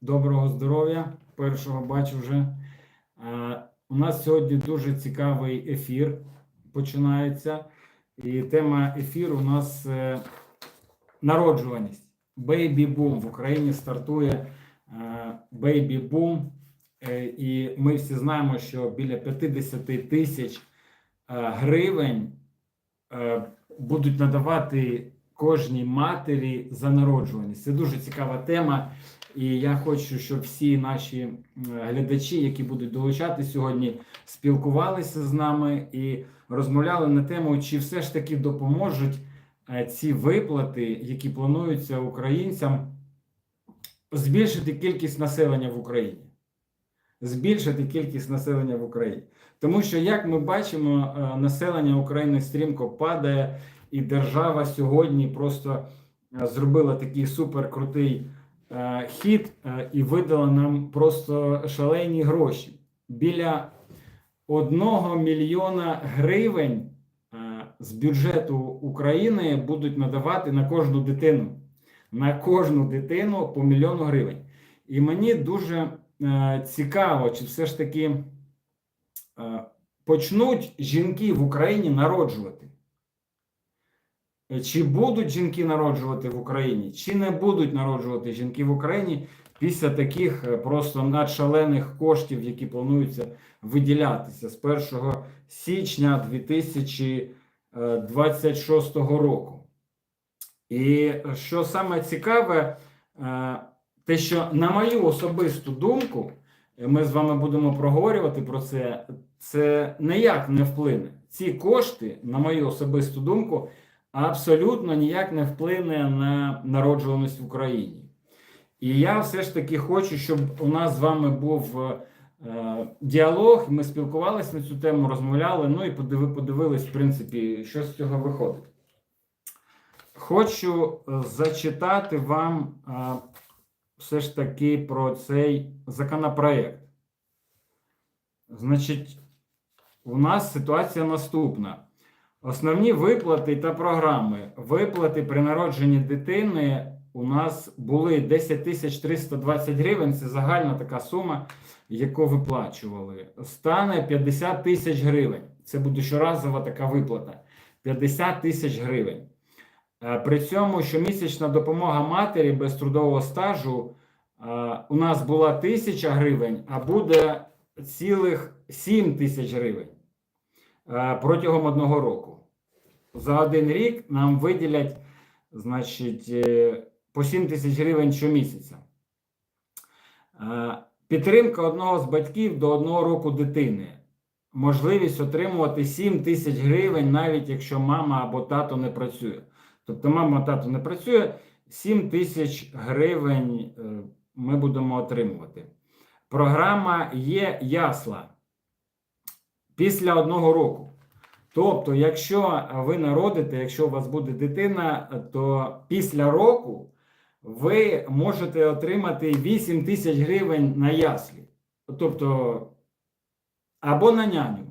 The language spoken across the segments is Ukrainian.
Доброго здоров'я. Першого бачу вже. Е, У нас сьогодні дуже цікавий ефір починається. І тема ефіру у нас е, народжуваність. Бейбі-бум. В Україні стартує бейбі-бум. І ми всі знаємо, що біля 50 тисяч е, гривень е, будуть надавати кожній матері за народжуваність. Це дуже цікава тема. І я хочу, щоб всі наші глядачі, які будуть долучати сьогодні, спілкувалися з нами і розмовляли на тему, чи все ж таки допоможуть е, ці виплати, які плануються українцям, збільшити кількість населення в Україні. Збільшити кількість населення в Україні. Тому що, як ми бачимо, е, населення України стрімко падає, і держава сьогодні просто е, зробила такий суперкрутий е, хід е, і видала нам просто шалені гроші. Біля 1 мільйона гривень з бюджету України будуть надавати на кожну дитину. На кожну дитину по мільйону гривень. І мені дуже цікаво, чи все ж таки почнуть жінки в Україні народжувати. Е, Чи будуть жінки народжувати в Україні, чи не будуть народжувати жінки в Україні після таких е, просто надшалених коштів, які плануються виділятися з 1 січня 2026 року. І що саме цікаве, е, те, що на мою особисту думку, е, ми з вами будемо проговорювати про це, це ніяк не вплине. Ці кошти, на мою особисту думку, абсолютно ніяк не вплине на народжуваність в Україні. І я все ж таки хочу, щоб у нас з вами був е, діалог, ми спілкувалися на цю тему, розмовляли, ну і подиви, подивились, в принципі, що з цього виходить. Хочу е, зачитати вам е, все ж таки про цей законопроект. Значить, у нас ситуація наступна. Основні виплати та програми. Виплати при народженні дитини у нас були 10 тисяч 320 гривень. Це загальна така сума, яку виплачували. Стане 50 тисяч гривень. Це буде щоразова така виплата. 50 тисяч гривень. Е, При цьому щомісячна допомога матері без трудового стажу е, у нас була 1000 гривень, а буде цілих 7 тисяч гривень протягом одного року. За один рік нам виділять, значить, е, по 7 тисяч гривень щомісяця. Е, Підтримка одного з батьків до одного року дитини. Можливість отримувати 7 тисяч гривень, навіть якщо мама або тато не працює. Тобто мама тато не працює, 7 тисяч гривень е, ми будемо отримувати. Програма є ясла після одного року. Тобто, якщо ви народите, якщо у вас буде дитина, то після року ви можете отримати 8 тисяч гривень на яслі. Тобто, або на няню.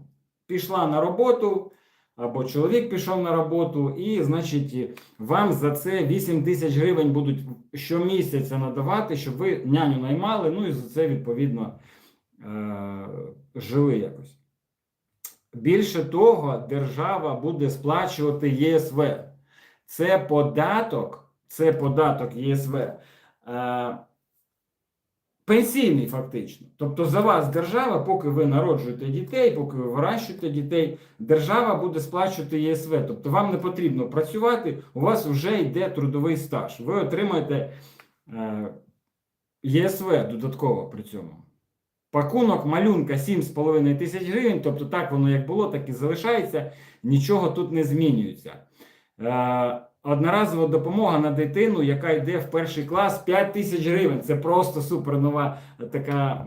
Пішла на роботу, або чоловік пішов на роботу, і, значить, вам за це 8 тисяч гривень будуть щомісяця надавати, щоб ви няню наймали, ну і за це, відповідно, е- жили якось. Більше того, держава буде сплачувати ЄСВ. Це податок, це податок ЄСВ. Е, пенсійний фактично. Тобто за вас держава, поки ви народжуєте дітей, поки ви вирощуєте дітей, держава буде сплачувати ЄСВ. Тобто вам не потрібно працювати, у вас вже йде трудовий стаж. Ви отримаєте е, ЄСВ додатково при цьому. Пакунок малюнка 7,5 тисяч гривень, тобто так воно як було, так і залишається, нічого тут не змінюється. Е, одноразова допомога на дитину, яка йде в перший клас 5 тисяч гривень. Це просто супернова така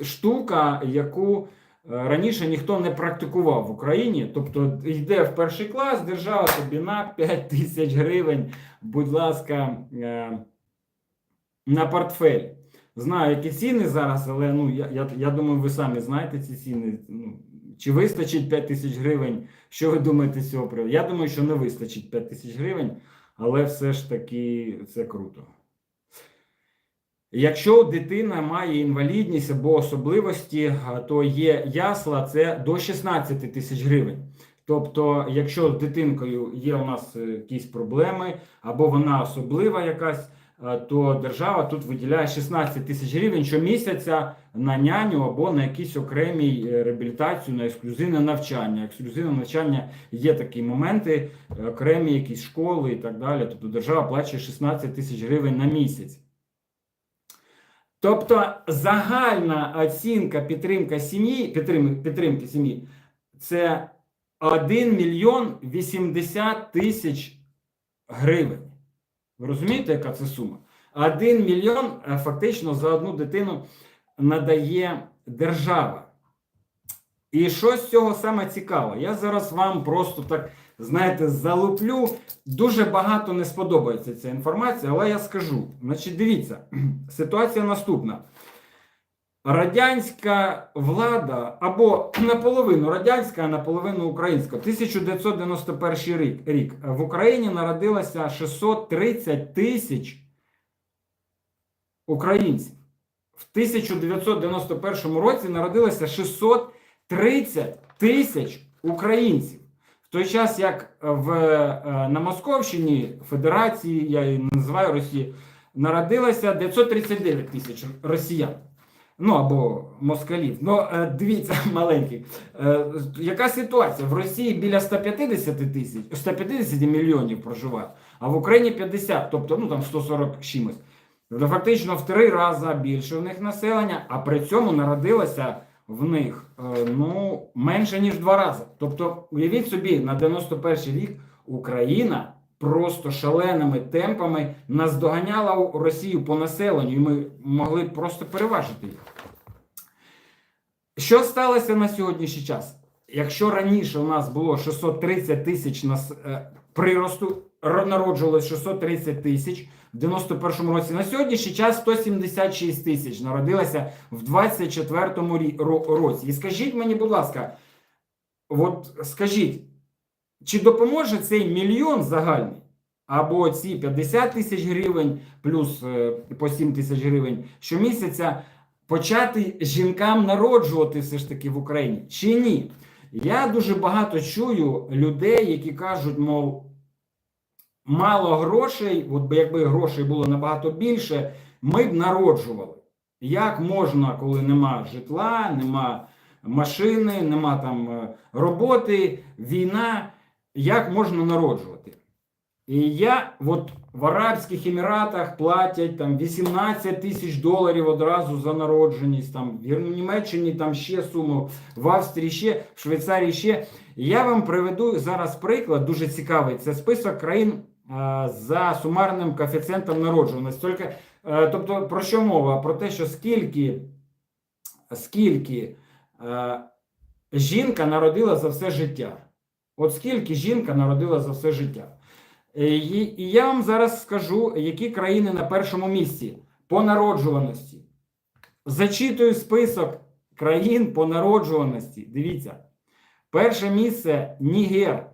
е, штука, яку е, раніше ніхто не практикував в Україні. Тобто йде в перший клас, держава тобі на 5 тисяч гривень, будь ласка, на портфель. Знаю, які ціни зараз, але ну, я, я, я думаю, ви самі знаєте ці ціни. Ну, чи вистачить 5 тисяч гривень? Що ви думаєте з цього приводу? Я думаю, що не вистачить 5 тисяч гривень, але все ж таки це круто. Якщо дитина має інвалідність або особливості, то є ясла це до 16 тисяч гривень. Тобто, якщо з дитинкою є у нас е, якісь проблеми, або вона особлива якась, то держава тут виділяє 16 тисяч гривень щомісяця на няню або на якісь окремі е, реабілітацію, на ексклюзивне навчання. Ексклюзивне навчання є такі моменти, е, окремі якісь школи і так далі. Тобто держава плачує 16 тисяч гривень на місяць. Тобто загальна оцінка підтримка сім'ї, підтрим- підтримки сім'ї це 1 мільйон 80 тисяч гривень. Ви розумієте, яка це сума? 1 мільйон е, фактично за одну дитину надає держава. І що з цього саме цікаво? Я зараз вам просто так, знаєте, залуплю. Дуже багато не сподобається ця інформація, але я скажу. Значить, дивіться, ситуація наступна. Радянська влада або наполовину радянська, а наполовину українська. 1991 рік, рік в Україні народилося 630 тисяч українців. В 1991 році народилося 630 тисяч українців. В той час, як в, е, на Московщині Федерації, я її називаю Росії, народилося 939 тисяч росіян. Ну або москалів. Ну, е, дивіться, маленький. Е, яка ситуація? В Росії біля 150 тисяч, 150 мільйонів проживає, а в Україні 50, тобто ну там 140 чимось. Фактично в три рази більше в них населення, а при цьому народилося в них е, ну, менше ніж два рази. Тобто, уявіть собі, на 91 рік Україна просто шаленими темпами наздоганяла Росію по населенню, і ми могли просто переважити їх. Що сталося на сьогоднішній час? Якщо раніше у нас було 630 тисяч нас, е, приросту, ро- народжувалось 630 тисяч в 91-му році, на сьогоднішній час 176 тисяч народилося в 24-му рі- ро- році. І скажіть мені, будь ласка, от скажіть, чи допоможе цей мільйон загальний? Або ці 50 тисяч гривень плюс е, по 7 тисяч гривень щомісяця почати жінкам народжувати все ж таки в Україні чи ні? Я дуже багато чую людей, які кажуть, мов, мало грошей, от би якби грошей було набагато більше, ми б народжували. Як можна, коли нема житла, нема машини, нема там е, роботи, війна, як можна народжувати? І я от в Арабських Еміратах платять там 18 тисяч доларів одразу за народженість, там в Німеччині там ще суму, в Австрії ще, в Швейцарії ще. Я вам приведу зараз приклад, дуже цікавий. Це список країн е, за сумарним коефіцієнтом народжуваності. Тільки, е, тобто, про що мова? Про те, що скільки, скільки е, жінка народила за все життя. От скільки жінка народила за все життя. Е, І, я вам зараз скажу, які країни на першому місці по народжуваності. Зачитую список країн по народжуваності. Дивіться. Перше місце Нігер.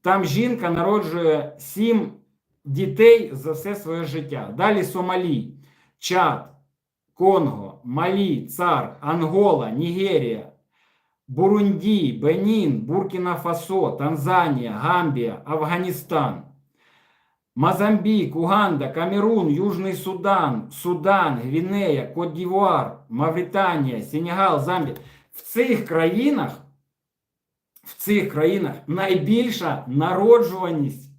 Там жінка народжує 7 дітей за все своє життя. Далі Сомалі, Чад, Конго, Малі, Цар, Ангола, Нігерія, Бурунді, Бенін, Буркіна Фасо, Танзанія, Гамбія, Афганістан, Мозамбік, Уганда, Камерун, Южний Судан, Судан, Гвінея, Кот-Дівуар, Мавританія, Сенегал, Замбія. В цих країнах, в цих країнах найбільша народжуваність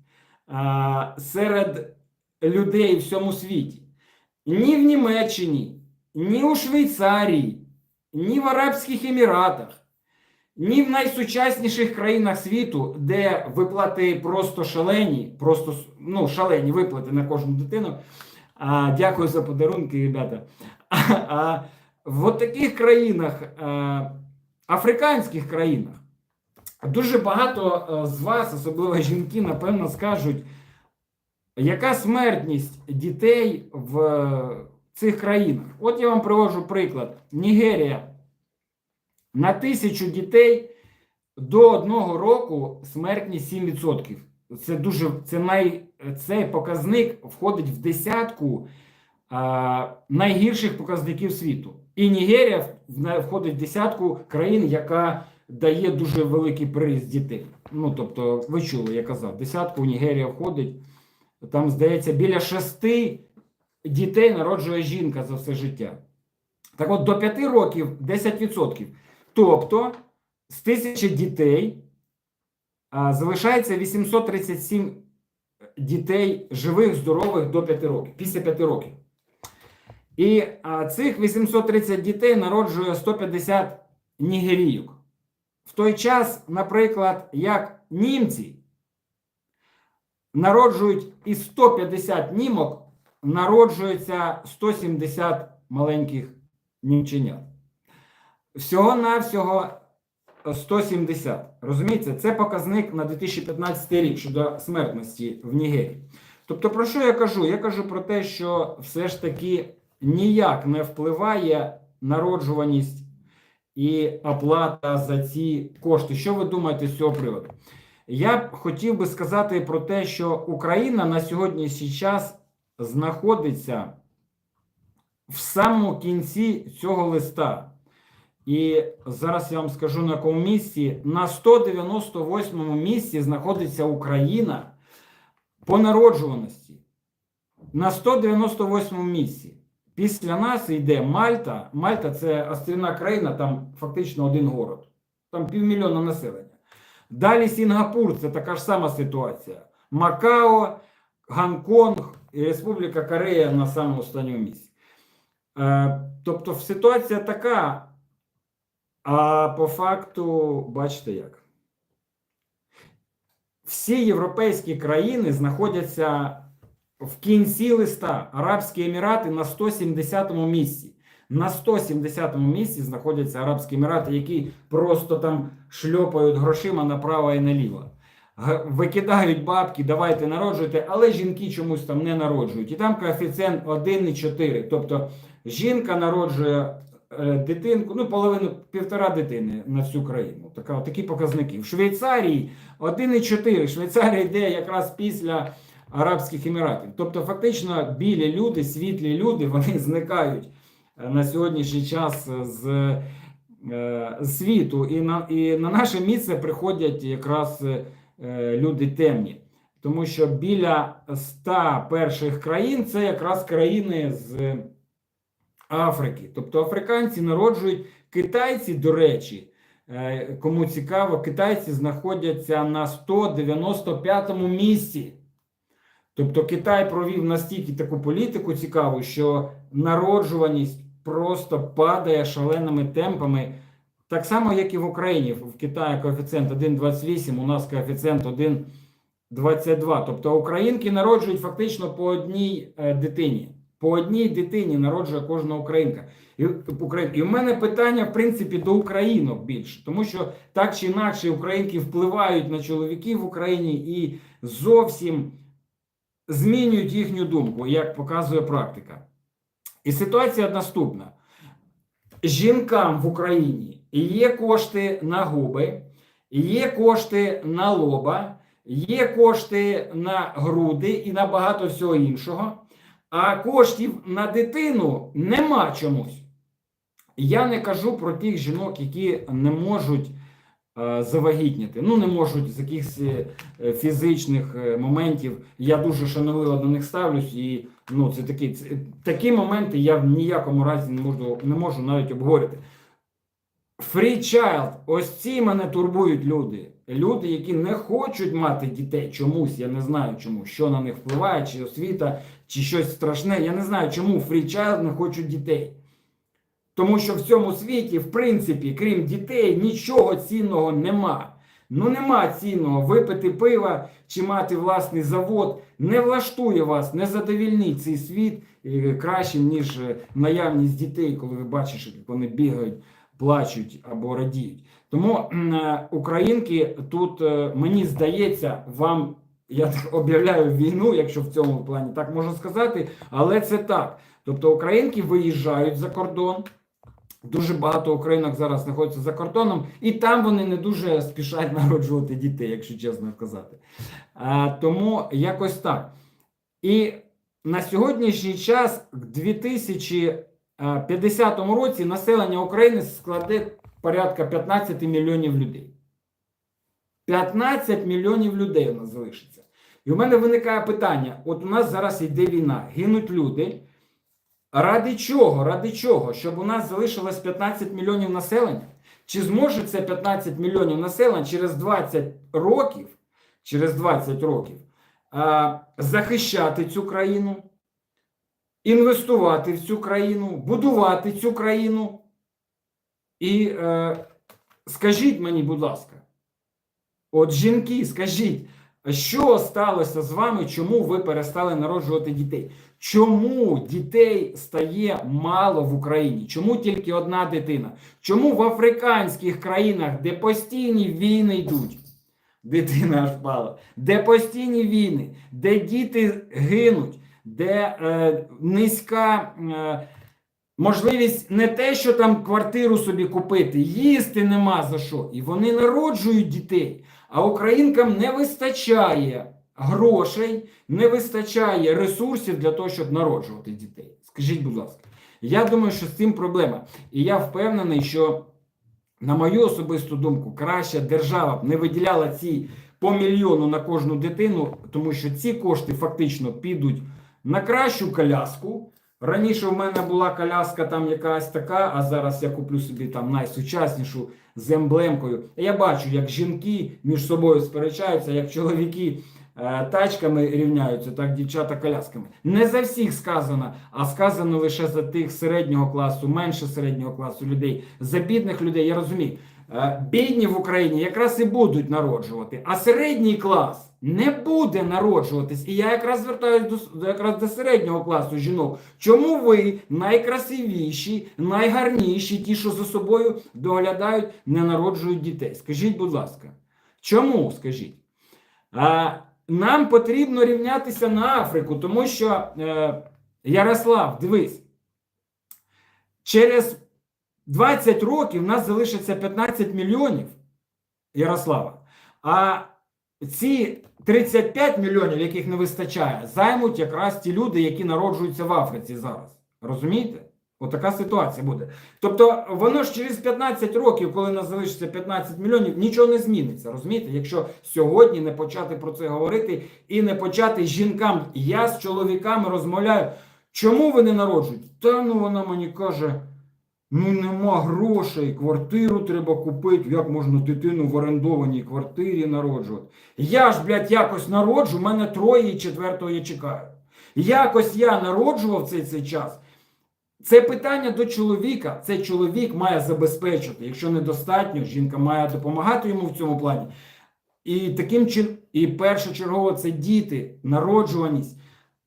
а, серед людей в всьому світі. Ні в Німеччині, ні у Швейцарії, ні в Арабських Еміратах, ні в найсучасніших країнах світу, де виплати просто шалені, просто ну, шалені виплати на кожну дитину. А, дякую за подарунки, ребята. А, а, в таких країнах, а, африканських країнах, дуже багато з вас, особливо жінки, напевно, скажуть, яка смертність дітей в е, цих країнах? От я вам привожу приклад. Нігерія. На тисячу дітей до одного року смертність 7%. Це дуже це най, цей показник входить в десятку а, найгірших показників світу. І Нігерія входить в десятку країн, яка дає дуже великий приріст дітей. Ну, тобто, ви чули, я казав, десятку Нігерія входить. Там, здається, біля шести дітей народжує жінка за все життя. Так от до 5 років 10%. Тобто з тисячі дітей а, залишається 837 дітей живих, здорових до 5 років, після 5 років. І а, цих 830 дітей народжує 150 нігерійок. В той час, наприклад, як німці народжують із 150 німок, народжується 170 маленьких німченят. Всього-навсього 170. Розумієте, це показник на 2015 рік щодо смертності в Нігерії. Тобто, про що я кажу? Я кажу про те, що все ж таки ніяк не впливає народжуваність і оплата за ці кошти. Що ви думаєте з цього приводу? Я хотів би сказати про те, що Україна на сьогоднішній час знаходиться в самому кінці цього листа. І зараз я вам скажу на якому місці. На 198 місці знаходиться Україна по народжуваності. На 198 місці. Після нас йде Мальта. Мальта це острівна країна, там фактично один город. Там півмільйона населення. Далі Сінгапур це така ж сама ситуація. Макао, Гонконг і Республіка Корея на самому останньому місці. Е, тобто ситуація така. А по факту, бачите як. Всі європейські країни знаходяться в кінці листа. Арабські Емірати на 170-му місці. На 170-му місці знаходяться Арабські Емірати, які просто там шльопають грошима направо і наліво. Викидають бабки, давайте народжуйте, але жінки чомусь там не народжують. І там коефіцієнт 1,4. Тобто жінка народжує дитинку, ну, половину півтора дитини на всю країну. Така, такі показники. В Швейцарії 1,4. Швейцарія йде якраз після Арабських Еміратів. Тобто, фактично, білі люди, світлі люди, вони зникають е, на сьогоднішній час з, е, світу. І на, і на наше місце приходять якраз е, люди темні. Тому що біля 100 перших країн це якраз країни з Африки. Тобто африканці народжують китайці, до речі, е, кому цікаво, китайці знаходяться на 195 місці. Тобто Китай провів настільки таку політику цікаву, що народжуваність просто падає шаленими темпами. Так само, як і в Україні. В Китаї коефіцієнт 1,28, у нас коефіцієнт 1,22. Тобто українки народжують фактично по одній е, дитині. По одній дитині народжує кожна українка. І, і в мене питання, в принципі, до українок більше, тому що так чи інакше українки впливають на чоловіків в Україні і зовсім змінюють їхню думку, як показує практика. І ситуація наступна: жінкам в Україні є кошти на губи, є кошти на лоба, є кошти на груди і на багато всього іншого, а коштів на дитину нема чомусь. Я не кажу про тих жінок, які не можуть е, завагітніти. Ну, не можуть з якихось е, фізичних е, моментів. Я дуже шанобливо до них ставлюсь, і ну, це такі, це, такі моменти я в ніякому разі не можу, не можу навіть обговорити. Free child, ось ці мене турбують люди. Люди, які не хочуть мати дітей чомусь, я не знаю чому, що на них впливає, чи освіта, чи щось страшне. Я не знаю, чому child не хочуть дітей. Тому що в цьому світі, в принципі, крім дітей, нічого цінного нема. Ну нема цінного випити пива чи мати власний завод. Не влаштує вас, не задовільнить цей світ е, кращим, ніж е, наявність дітей, коли ви бачиш, як вони бігають, плачуть або радіють. Тому е, українки тут, мені здається, вам. Я об'являю війну, якщо в цьому плані так можна сказати, але це так. Тобто українки виїжджають за кордон, Дуже багато українок зараз знаходяться за кордоном, і там вони не дуже спішать народжувати дітей, якщо чесно сказати. А, тому якось так. І на сьогоднішній час, в 2050 році, населення України складе порядка 15 мільйонів людей. 15 мільйонів людей у нас залишиться. І у мене виникає питання: от у нас зараз йде війна, гинуть люди. Ради чого? Ради чого? Щоб у нас залишилось 15 мільйонів населення? Чи зможе це 15 мільйонів населення через 20 років, через 20 років а, захищати цю країну, інвестувати в цю країну, будувати цю країну? І е, скажіть мені, будь ласка, от жінки, скажіть, що сталося з вами, чому ви перестали народжувати дітей? Чому дітей стає мало в Україні? Чому тільки одна дитина? Чому в африканських країнах, де постійні війни йдуть, дитина аж впала, де постійні війни, де діти гинуть, де е, низька е, можливість не те, що там квартиру собі купити, їсти нема за що. І вони народжують дітей. А українкам не вистачає грошей, не вистачає ресурсів для того, щоб народжувати дітей. Скажіть, будь ласка, я думаю, що з цим проблема. І я впевнений, що, на мою особисту думку, краще держава б не виділяла ці по мільйону на кожну дитину, тому що ці кошти фактично підуть на кращу коляску. Раніше в мене була коляска там якась така, а зараз я куплю собі там найсучаснішу з емблемкою. Я бачу, як жінки між собою сперечаються, як чоловіки е, тачками рівняються, так дівчата колясками. Не за всіх сказано, а сказано лише за тих середнього класу, менше середнього класу людей, за бідних людей. Я розумію. Е, Бідні в Україні якраз і будуть народжувати, а середній клас не буде народжуватись. І я якраз звертаюся до, якраз до середнього класу жінок. Чому ви найкрасивіші, найгарніші, ті, що за собою доглядають, не народжують дітей? Скажіть, будь ласка, чому скажіть? А, нам потрібно рівнятися на Африку, тому що е, Ярослав, дивись, через 20 років в нас залишиться 15 мільйонів Ярослава. А ці 35 мільйонів, яких не вистачає, займуть якраз ті люди, які народжуються в Африці зараз. Розумієте? Отака ситуація буде. Тобто, воно ж через 15 років, коли нас залишиться 15 мільйонів, нічого не зміниться. Розумієте? Якщо сьогодні не почати про це говорити і не почати жінкам, я з чоловіками розмовляю, чому ви не народжуєте? Та ну вона мені каже. Ну нема грошей, квартиру треба купити. Як можна дитину в орендованій квартирі народжувати? Я ж, блядь, якось народжу, в мене троє і четвертого я чекаю. Якось я народжував цей цей час. Це питання до чоловіка. Це чоловік має забезпечити. Якщо недостатньо, жінка має допомагати йому в цьому плані. І таким чином, і першочергово це діти, народжуваність.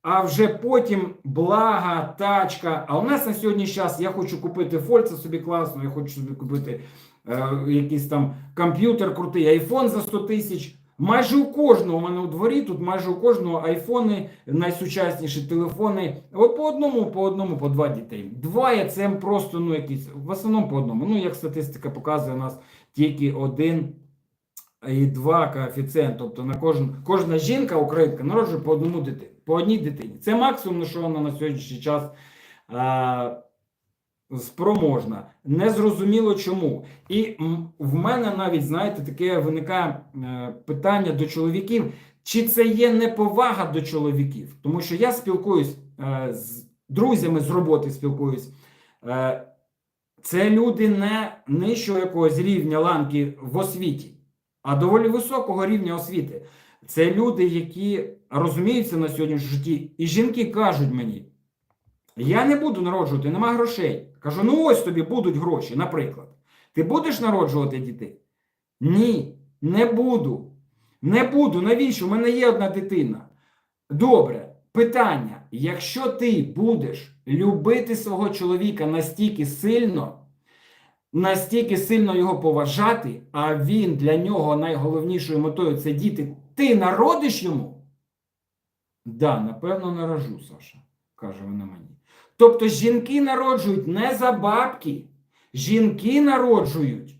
А вже потім блага, тачка. А у нас на сьогодні час я хочу купити Фольца собі класно, я хочу собі купити е, якийсь там комп'ютер крутий, айфон за 100 тисяч. Майже у кожного у мене у дворі тут майже у кожного айфони, найсучасніші телефони. От по одному, по одному, по два дітей. Два є це просто ну якісь в основному по одному. Ну як статистика показує, у нас тільки один і два коефіцієнт. Тобто на кожен, кожна жінка українка народжує по одному дитині, по одній дитині. Це максимум, що вона на сьогоднішній час а, спроможна. Незрозуміло чому. І в мене навіть, знаєте, таке виникає е, питання до чоловіків, чи це є неповага до чоловіків? Тому що я спілкуюсь е, з друзями з роботи, спілкуюсь. Е, це люди не нижчого якогось рівня ланки в освіті а доволі високого рівня освіти. Це люди, які розуміються на сьогоднішньому житті, і жінки кажуть мені: я не буду народжувати, нема грошей. Кажу, ну ось тобі будуть гроші, наприклад. Ти будеш народжувати дітей? Ні, не буду. Не буду. Навіщо? У мене є одна дитина. Добре, питання: якщо ти будеш любити свого чоловіка настільки сильно, настільки сильно його поважати, а він для нього найголовнішою метою це діти, ти народиш йому? Да, напевно, народжу, Саша, каже вона мені. Тобто жінки народжують не за бабки, Жінки народжують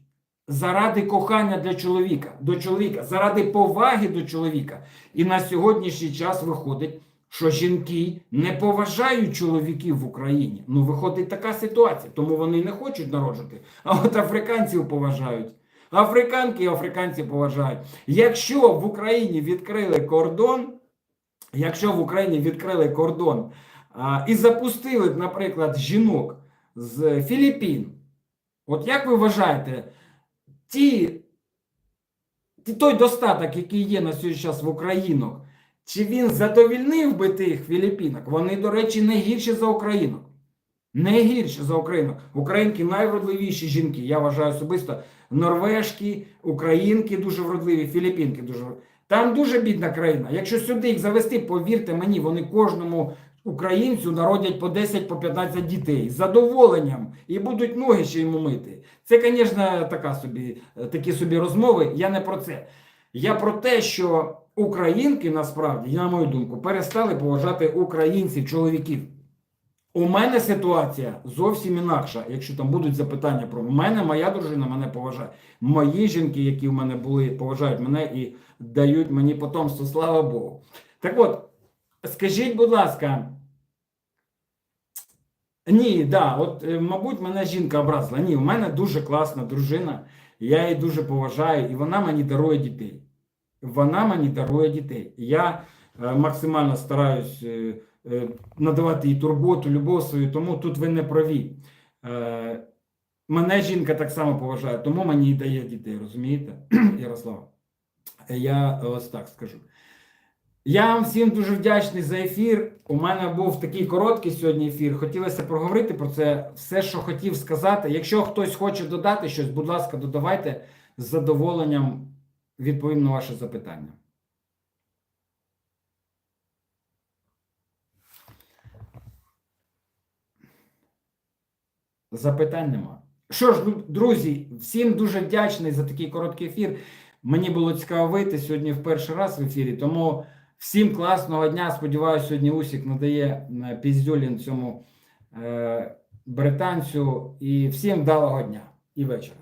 заради кохання для чоловіка, до чоловіка, заради поваги до чоловіка. І на сьогоднішній час виходить, що жінки не поважають чоловіків в Україні. Ну, виходить така ситуація, тому вони не хочуть народжувати. А от африканців поважають. Африканки і африканці поважають. Якщо в Україні відкрили кордон, якщо в Україні відкрили кордон а, і запустили, наприклад, жінок з Філіппін, от як ви вважаєте, ті, той достаток, який є на сьогодні час в Українок, чи він задовільнив би тих Філіппінок? Вони, до речі, не гірші за Українок. Не гірші за Українок. Українки найвродливіші жінки. Я вважаю особисто норвежки, українки дуже вродливі, філіппінки дуже вродливі. Там дуже бідна країна. Якщо сюди їх завести, повірте мені, вони кожному українцю народять по 10 по 15 дітей з задоволенням і будуть ноги ще йому мити. Це, звісно, така собі, такі собі розмови. Я не про це. Я про те, що українки насправді, на мою думку, перестали поважати українців, чоловіків. У мене ситуація зовсім інакша. Якщо там будуть запитання про мене, моя дружина мене поважає. Мої жінки, які в мене були, поважають мене і дають мені потомство, слава Богу. Так от, скажіть, будь ласка. Ні, да, от, е, мабуть, мене жінка образила. Ні, у мене дуже класна дружина, я її дуже поважаю, і вона мені дарує дітей. Вона мені дарує дітей. Я е, максимально стараюсь е, надавати їй турботу, любов свою, тому тут ви не праві. Е, мене жінка так само поважає, тому мені і дає дітей, розумієте, Ярослав? Я ось так скажу. Я вам всім дуже вдячний за ефір. У мене був такий короткий сьогодні ефір. Хотілося проговорити про це все, що хотів сказати. Якщо хтось хоче додати щось, будь ласка, додавайте з задоволенням відповім на ваше запитання. Запитань нема. Що ж, друзі, всім дуже вдячний за такий короткий ефір. Мені було цікаво вийти сьогодні в перший раз в ефірі, тому всім класного дня. Сподіваюся, сьогодні Усік надає е, піздюлін цьому е, британцю. І всім вдалого дня і вечора.